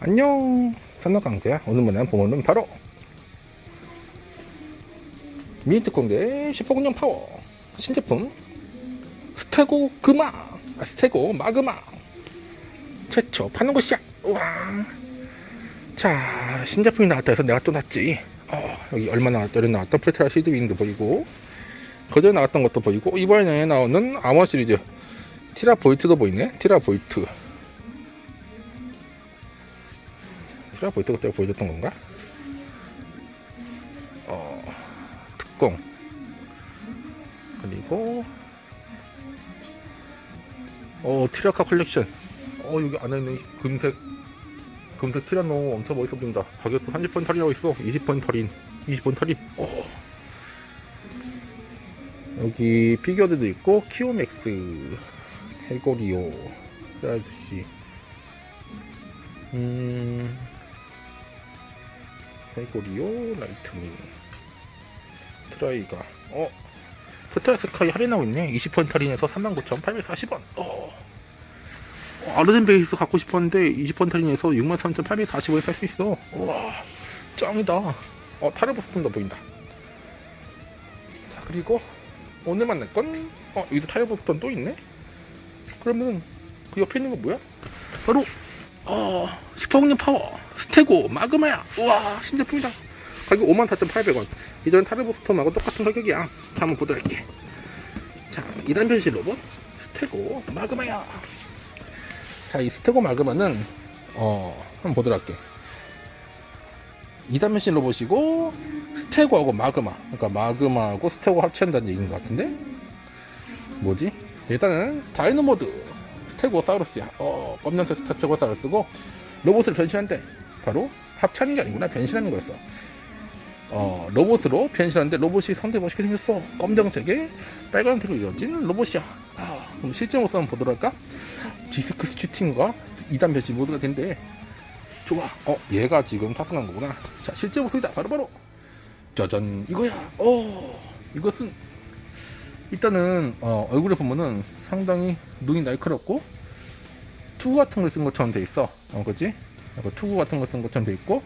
안녕. 산업강제야. 오늘 만난 보물은 바로 미니트 공대 10호공룡 파워. 신제품 스테고 그마. 아, 스테고 마그마. 최초 파는 곳이야. 우와. 자 신제품이 나왔다 해서 내가 또 놨지. 어, 여기 얼마 나왔다 전에 나왔던 프레트라 시드윙도 보이고. 그전에 나왔던 것도 보이고 이번에 나오는 아머 시리즈. 티라 보이트도 보이네. 티라 보이트 티라 보이트 그때 보여줬던 건가? 어 특공. 그리고 어 티라카 컬렉션. 어 여기 안에 있는 금색 금색 티라노 엄청 멋있어 보인다. 가격도 30번 탈이라고 있어. 20번 탈인. 20번 탈인. 어. 여기 피규어들도 있고 키오맥스. 해고리오 아저씨 음 해고리오 라이트닝 트라이가. 어? 프트라스카이 할인하고 있네. 20번 할인해서 39,840원. 어. 아르덴 베이스 갖고 싶었는데 20번 할인해서 63,840원에 살 수 있어. 와 짱이다. 어 타르보스톤도 보인다. 자 그리고 오늘 만날 건 어 여기도 타르보스톤 또 있네? 그러면 그 옆에 있는 거 뭐야? 바로 어, 슈퍼공룡 파워, 스테고, 마그마야. 우와, 신제품이다. 가격 54,800원. 이전 타르보스톰하고 똑같은 가격이야. 자, 한번 보도록 할게. 자, 2단 변신 로봇, 스테고, 마그마야. 자, 이 스테고 마그마는, 어, 한번 보도록 할게. 2단 변신 로봇이고, 스테고하고 마그마. 그러니까 마그마하고 스테고 합체한다는 얘기인 것 같은데? 뭐지? 일단은, 다이노 모드. 스테고사우루스야. 어, 검정색 스테고사우루스고 로봇을 변신한대. 바로 합체하는 게 아니구나. 변신하는 거였어. 어, 로봇으로 변신하는데 로봇이 상당히 멋있게 생겼어. 검정색에 빨간색으로 이어진 로봇이야. 아, 그럼 실제 모습 한번 보도록 할까? 디스크 슈팅과 2단 변신 모드가 된대. 좋아. 어, 얘가 지금 탑승한 거구나. 자, 실제 모습이다. 바로 바로. 짜잔. 이거야. 어, 이것은 일단은 어, 얼굴을 보면은 상당히 눈이 날카롭고 투구 같은 걸 쓴 것처럼 돼 있어. 어, 그지? 약간 투구 같은 걸 쓴 것처럼 돼 있고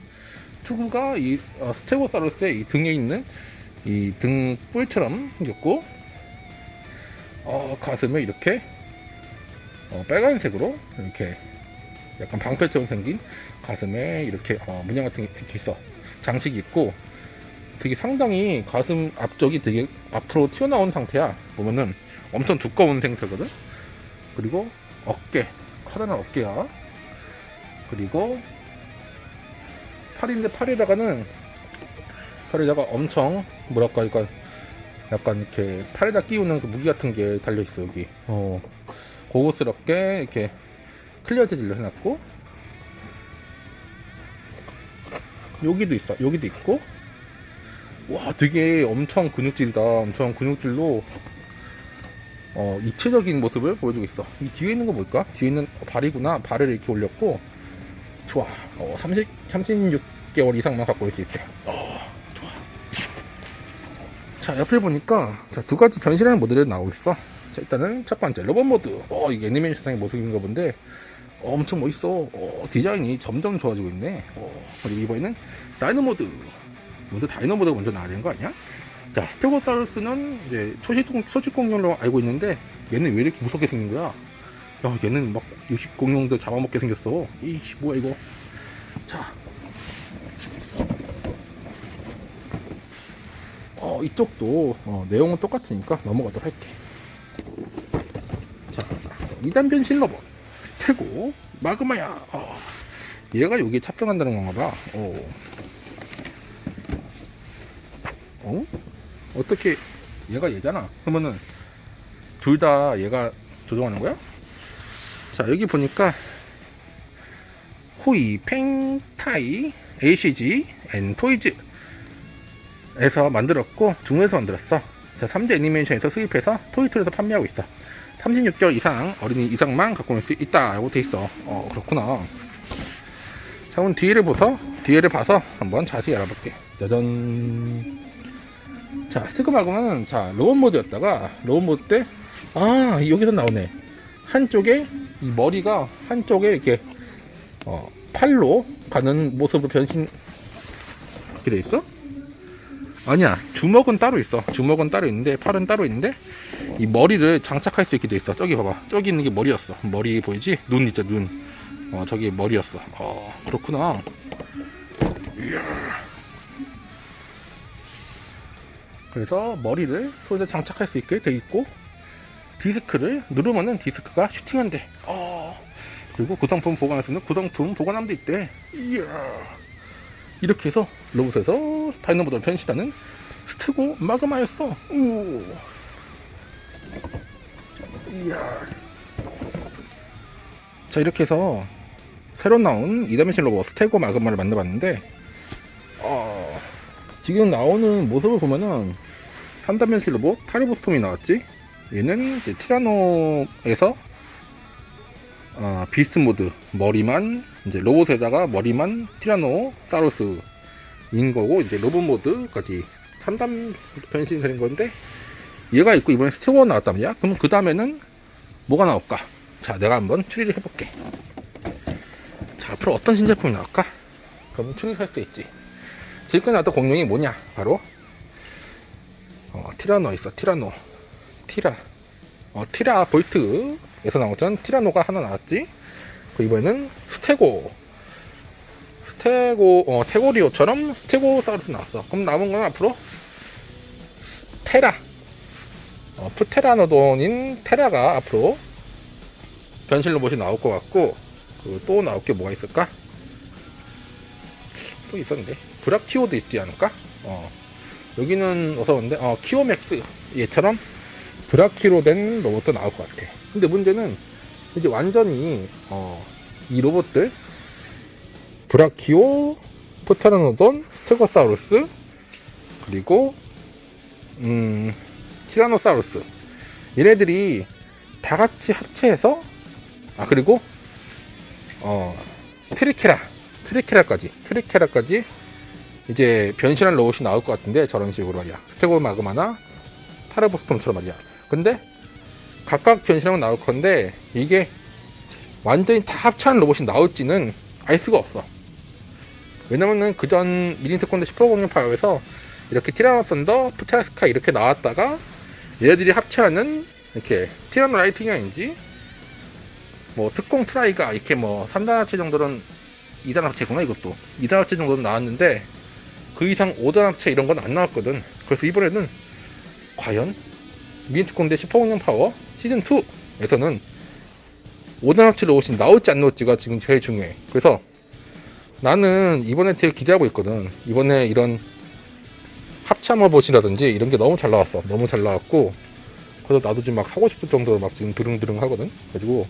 투구가 이 어, 스테고사우루스의 이 등에 있는 이 등 뿔처럼 생겼고 어, 가슴에 이렇게 어, 빨간색으로 이렇게 약간 방패처럼 생긴 가슴에 이렇게 어, 문양 같은 게 이렇게 있어. 장식이 있고 되게 상당히 가슴 앞쪽이 되게 앞으로 튀어나온 상태야. 보면은 엄청 두꺼운 상태거든. 그리고 어깨, 커다란 어깨야. 그리고 팔인데 팔에다가는 팔에다가 엄청 뭐랄까 약간 약간 이렇게 팔에다 끼우는 그 무기 같은 게 달려 있어 여기. 어 고급스럽게 이렇게 클리어 재질로 해놨고 여기도 있어. 여기도 있고 와 되게 엄청 근육질이다 엄청 근육질로 어 입체적인 모습을 보여주고 있어. 이 뒤에 있는 거 뭘까? 뒤에 있는 발이구나. 발을 이렇게 올렸고 좋아. 어 30, 36개월 이상만 갖고 올 수 있대 어 좋아. 자 옆에 보니까 자 두 가지 변신하는 모델이 나오고 있어. 자 일단은 첫 번째 로봇 모드. 어 이게 애니메이션상의 모습인가 본데 어, 엄청 멋있어. 어, 디자인이 점점 좋아지고 있네. 어, 그리고 이번에는 다이노 모드. 먼저 다이너보다 먼저 나와야 되는 거 아니야? 자, 스테고사우루스는 이제 초식, 초식 공룡으로 알고 있는데 얘는 왜 이렇게 무섭게 생긴 거야? 야, 얘는 막 육식 공룡도 잡아먹게 생겼어. 이씨, 뭐야 이거? 자, 어, 이쪽도 어, 내용은 똑같으니까 넘어가도록 할게. 자, 2단 변신 로봇 스테고 마그마야. 어, 얘가 여기에 탑승한다는 건가 봐. 어. 어? 어떻게 얘가 얘잖아. 그러면은 둘 다 얘가 조종하는 거야? 자 여기 보니까 호이, 팽타이, ACG, 엔토이즈 에서 만들었고 중국에서 만들었어. 자 3D 애니메이션에서 수입해서 토이토에서 판매하고 있어. 36개월 이상 어린이 이상만 갖고 올 수 있다라고 돼 있어. 어 그렇구나. 자 그럼 뒤를 보서 뒤를 봐서 한번 자세히 알아볼게. 짜잔. 자, 스그마그마는 자, 로봇 모드였다가 로봇 모드 때 아, 여기서 나오네. 한쪽에 이 머리가 한쪽에 이렇게 어, 팔로 가는 모습으로 변신 이렇게 돼 있어? 아니야 주먹은 따로 있어 주먹은 따로 있는데 팔은 따로 있는데 이 머리를 장착할 수 있게 돼 있어 저기 봐봐 저기 있는 게 머리였어 머리 보이지? 눈 있죠 눈 어 저기 머리였어 어 그렇구나 이야. 그래서 머리를 손에 장착할 수 있게 돼 있고 디스크를 누르면은 디스크가 슈팅한대 어 그리고 구성품 보관할 수 있는 구성품 보관함도 있대 이야 이렇게 해서 로봇에서 다이너모드를 변신하는 스테고 마그마였어. 우. 이야. 자 이렇게 해서 새로 나온 이다메신 로봇 스테고 마그마를 만나봤는데 어, 지금 나오는 모습을 보면은 3다면실 로봇 타르보스톰이 나왔지. 얘는 티라노에서 아, 비스트 모드 머리만 이제 로봇에다가 머리만 티라노 사우루스인 거고 이제 로봇 모드까지 3단 변신이 되는 건데 얘가 있고 이번에 나왔단 말이야? 그럼 그 다음에는 뭐가 나올까? 자 내가 한번 추리를 해볼게. 자 앞으로 어떤 신제품이 나올까? 그럼 추리할 수 있지 지금까지 나왔던 공룡이 뭐냐 바로 어, 티라노 있어 티라노 티라 어, 티라 볼트에서 나왔던 티라노가 하나 나왔지. 그 이번에는 스테고. 스테고, 어, 테고리오처럼 스테고사우루스 나왔어. 그럼 남은 건 앞으로 테라. 어, 프테라노돈인 테라가 앞으로 변신 로봇이 나올 것 같고, 그또 나올 게 뭐가 있을까? 또 있었는데. 브라키오도 있지 않을까? 어. 여기는 어서 오는데, 어, 키오맥스 얘처럼 브라키로 된 로봇도 나올 것 같아. 근데 문제는 이제 완전히 어, 이 로봇들 브라키오, 포타르노돈, 스테고사우루스 그리고 음, 티라노사우루스 얘네들이 다 같이 합체해서 아 그리고 어 트리케라 트리케라까지 트리케라까지 이제 변신한 로봇이 나올 것 같은데 저런 식으로 말이야. 스테고 마그마나 타르보스톰처럼 말이야. 근데 각각 변신하면 나올 건데 이게 완전히 다 합체한 로봇이 나올지는 알 수가 없어. 왜냐면은 그전 미니 특권대 슈퍼공룡 파워에서 이렇게 티라노 썬더, 프테라스카 이렇게 나왔다가 얘들이 합체하는 이렇게 티라노 라이팅인지 뭐 특공 트라이가 이렇게 뭐 3단 합체 정도는 2단 합체구나 이것도. 2단 합체 정도는 나왔는데 그 이상 5단 합체 이런 건 안 나왔거든. 그래서 이번에는 과연 미니특공대 슈퍼공룡 파워 시즌 2에서는 5단 합체 로봇이 나올지 안 나올지가 지금 제일 중요해. 그래서 나는 이번에 되게 기대하고 있거든. 이번에 이런 합참 로봇이라든지 이런 게 너무 잘 나왔어. 너무 잘 나왔고 그래서 나도 지금 막 사고 싶을 정도로 막 지금 드릉드릉 하거든. 그래가지고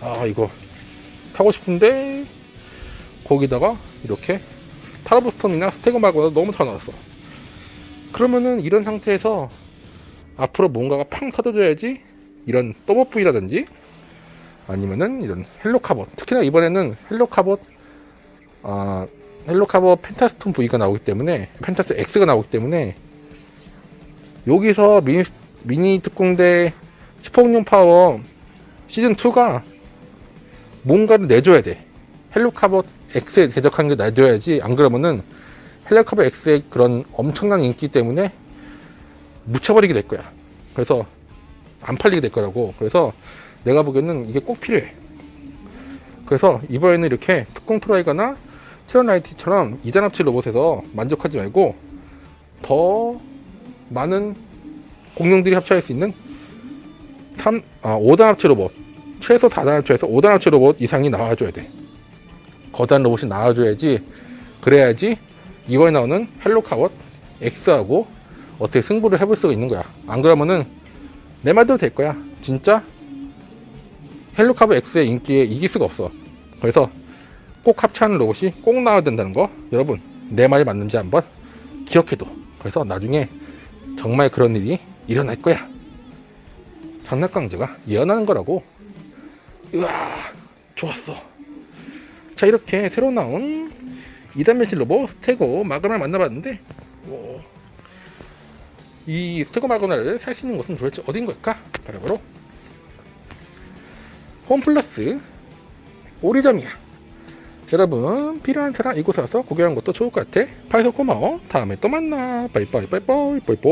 아 이거 타고 싶은데 거기다가 이렇게 타라보스톤이나 스테고마거나 너무 잘 나왔어. 그러면은 이런 상태에서 앞으로 뭔가가 팡 터져줘야지 이런 더버프이라든지 아니면은 이런 헬로카봇. 특히나 이번에는 헬로카봇 아 헬로카봇 펜타스톤 V가 나오기 때문에 펜타스 X가 나오기 때문에 여기서 미니, 미니 특공대 슈퍼공룡 파워 시즌 2가 뭔가를 내줘야 돼. 헬로카봇 X에 대적하는 게 내줘야지 안 그러면은 헬로카봇 X의 그런 엄청난 인기 때문에 묻혀버리게 될 거야. 그래서 안 팔리게 될 거라고. 그래서 내가 보기에는 이게 꼭 필요해. 그래서 이번에는 이렇게 특공 트라이거나 트런라이트처럼 이단 합체 로봇에서 만족하지 말고 더 많은 공룡들이 합체할 수 있는 3, 아, 5단 합체 로봇 최소 4단 합체에서 5단 합체 로봇 이상이 나와줘야 돼. 거단 로봇이 나와줘야지 그래야지 이번에 나오는 헬로카봇 X하고 어떻게 승부를 해볼 수가 있는 거야. 안 그러면은 내 말대로 될 거야. 진짜 헬로카브 X의 인기에 이길 수가 없어. 그래서 꼭 합체하는 로봇이 꼭 나와야 된다는 거 여러분 내 말이 맞는지 한번 기억해도. 그래서 나중에 정말 그런 일이 일어날 거야. 장난강제가 예언하는 거라고. 우와 좋았어. 자 이렇게 새로 나온 2단 매실 로봇 스테고 마그를 만나봤는데 오. 이 스테고 마그나를 살 수 있는 곳은 도대체 어딘 걸까? 바로 바로 홈플러스 오리점이야. 여러분 필요한 사람 이곳에 와서 구경하는 것도 좋을 것 같아. 파이서 고마워. 다음에 또 만나. 빠이빠이 빠이빠이 빠이빠이.